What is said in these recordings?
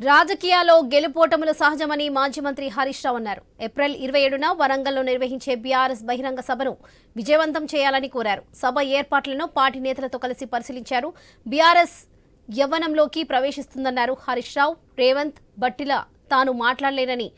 రాజకీయాల్లో గెలుపోటములు సహజమని మాజీ మంత్రి హరీష్ రావు అన్నారు. ఏప్రిల్ ఇరవై ఏడున వరంగల్లో నిర్వహించే బీఆర్ఎస్ బహిరంగ సభను విజయవంతం చేయాలని కోరారు. సభ ఏర్పాట్లను పార్టీ నేతలతో కలిసి పరిశీలించారు. బీఆర్ఎస్ యవ్వనంలోకి ప్రవేశిస్తుందన్నారు హరీష్ రావు. రేవంత్ బట్టిల తాను మాట్లాడలేనని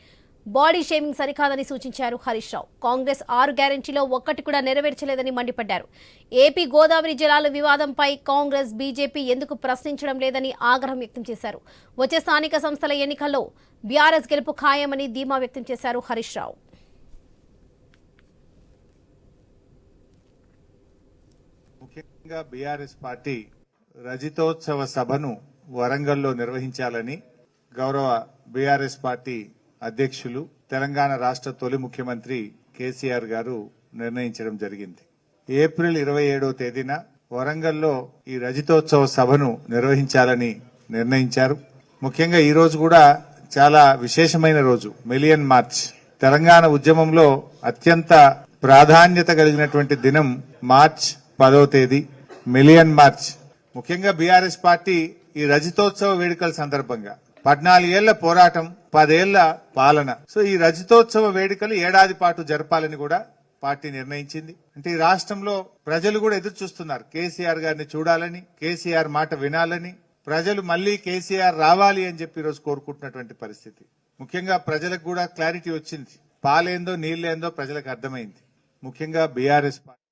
బాడీ షేమింగ్ సరికాదని సూచించారు హరీష్ రావు. కాంగ్రెస్ ఆరు గ్యారెంటీలో ఒక్కటి కూడా నెరవేర్చలేదని మండిపడ్డారు. ఏపీ గోదావరి జలాల వివాదంపై కాంగ్రెస్ బీజేపీ ఎందుకు ప్రశ్నించడం లేదని ఆగ్రహం వ్యక్తం చేశారు. వచ్చే స్థానిక సంస్థల ఎన్నికల్లో బీఆర్ఎస్ గెలుపు ఖాయమని ధీమా వ్యక్తం చేశారు హరీష్ రావు. ముఖ్యంగా బీఆర్ఎస్ పార్టీ రజితోత్సవ సభను వరంగల్లో నిర్వహించాలని గౌరవ బీఆర్ఎస్ పార్టీ అధ్యక్షులు తెలంగాణ రాష్ట్ర తొలి ముఖ్యమంత్రి కేసీఆర్ గారు నిర్ణయించడం జరిగింది. ఏప్రిల్ ఇరవై ఏడవ తేదీన వరంగల్లో ఈ రజితోత్సవ సభను నిర్వహించాలని నిర్ణయించారు. ముఖ్యంగా ఈ రోజు కూడా చాలా విశేషమైన రోజు మిలియన్ మార్చ్. తెలంగాణ ఉద్యమంలో అత్యంత ప్రాధాన్యత కలిగినటువంటి దినం మార్చ్ పదవ తేదీ మిలియన్ మార్చ్. ముఖ్యంగా బీఆర్ఎస్ పార్టీ ఈ రజతోత్సవ వేడుకల సందర్భంగా పద్నాలుగేళ్ళ పోరాటం పదేళ్ళ పాలన. సో ఈ రజతోత్సవ వేడుకలు ఏడాది పాటు జరపాలని కూడా పార్టీ నిర్ణయించింది. అంటే ఈ రాష్ట్రంలో ప్రజలు కూడా ఎదురు చూస్తున్నారు. కేసీఆర్ గారిని చూడాలని కేసీఆర్ మాట వినాలని. ప్రజలు మళ్ళీ కేసీఆర్ రావాలి అని చెప్పి ఈరోజు కోరుకుంటున్నటువంటి పరిస్థితి. ముఖ్యంగా ప్రజలకు కూడా క్లారిటీ వచ్చింది. పాలేందో నీళ్ళేందో ప్రజలకు అర్థమైంది. ముఖ్యంగా బీఆర్ఎస్ పార్టీ